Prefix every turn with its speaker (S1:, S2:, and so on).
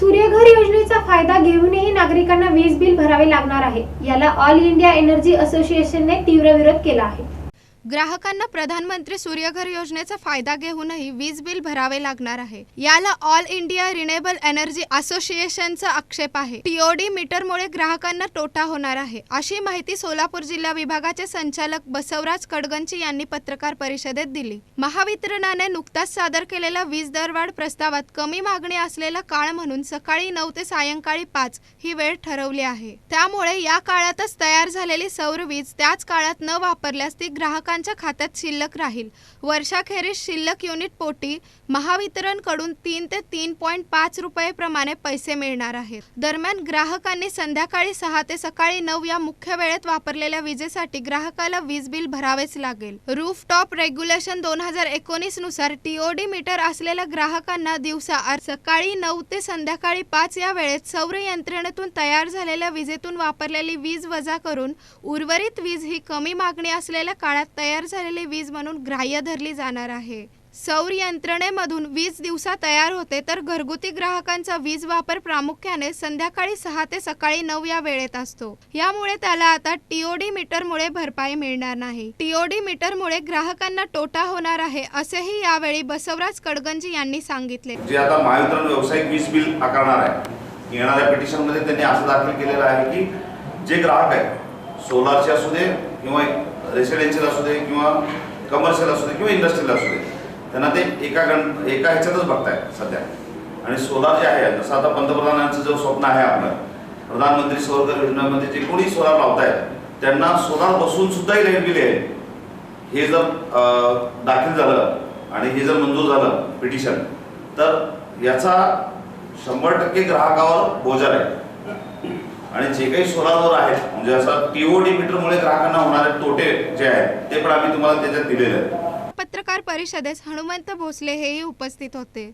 S1: सूर्यघर योजनेचा फायदा घेऊनही नागरिकांना वीज बिल भरावे लागणार आहे. याला ऑल इंडिया एनर्जी असोसिएशनने तीव्र विरोध केला आहे.
S2: ग्राहकांना प्रधानमंत्री सूर्यघर योजनेचा फायदा घेऊनही वीज बिल भरावे लागणार आहे. याला ऑल इंडिया रिनेबल एनर्जी असोसिएशनचा आक्षेप आहे. टीओडी मीटरमुळे ग्राहकांना तोटा होणार आहे. अशी माहिती सोलापूर जिल्हा विभागाचे संचालक बसवराज कडगंची यांनी पत्रकार परिषदेत दिली. महावितरणाने नुकताच सादर केलेला वीज दरवाढ प्रस्तावात कमी मागणी असलेला काळ म्हणून सकाळी नऊ ते सायंकाळी पाच ही वेळ ठरवली आहे. त्यामुळे या काळातच तयार झालेली सौर वीज त्याच काळात न वापरल्यास ती ग्राहकांच्या खात्यात शिल्लक राहील. वर्षाखेरीस शिल्लक युनिट पोटी महावितरणकडून तीन ते तीन पॉईंट पाच रुपये प्रमाणे पैसे मिळणार आहेत. दरम्यान ग्राहकांनी संध्याकाळी सहा ते सकाळी नऊ या मुख्य वेळेत वापरलेल्या विजेसाठी ग्राहकाला वीज बिल भरावेच लागेल. रूफ टॉप रेग्युलेशन दोन हजार एकोणीसनुसार टीओडी मीटर असलेल्या ग्राहकांना दिवसा सकाळी नऊ ते संध्याकाळी पाच या वेळेत सौर यंत्रणेतून तयार झालेल्या विजेतून वापरलेली वीज वजा करून उर्वरित वीज ही कमी मागणी असलेल्या काळात तयार झालेली वीज म्हणून ग्राह्य धरली जाणार आहे. सौर यंत्रणेमधून वीज दिवसा तयार होते तर घरगुती ग्राहकांचा वीज वापर प्रामुख्याने संध्याकाळी सहा ते सकाळी नऊ या वेळेत असतो. यामुळे त्याला आता टीओडी मीटरमुळे भरपाई मिळणार नाही. टीओडी मीटरमुळे ग्राहकांना तोटा होणार आहे असेही यावेळी बसवराज कडगंजी यांनी सांगितले.
S3: जे आता महावितरण व्यावसायिक वीज बिल आकारणार आहे. येणाऱ्या पिटिशनमध्ये त्यांनी असं दाखल केलेलं आहे की जे ग्राहक आहे सोलारचे असू दे किंवा रेसिडेन्शियल असू दे किंवा कमर्शियल असू दे किंवा इंडस्ट्रियल असू दे त्यांना ते एका गण एका ह्याच्यातच बघताय सध्या. आणि सोलार जे आहे जसं आता पंतप्रधानांचं जो स्वप्न आहे आपलं प्रधानमंत्री सौर योजनेमध्ये जे कोणी सोलार लावतायत त्यांना सोलार बसून सुद्धाही लाइट बिल आहे. हे जर दाखल झालं आणि हे जर मंजूर झालं पिटिशन तर याचा शंभर टक्के ग्राहकावर बोजा आहे आणि जे काही सोलावर आहेत म्हणजे असं टीओडी मीटरमुळे ग्राहकांना होणारे तोटे जे आहेत ते पण आम्ही तुम्हाला त्याच्यात दिलेले आहेत.
S2: पत्रकार परिषदेस हनुमंत भोसले हेही उपस्थित होते.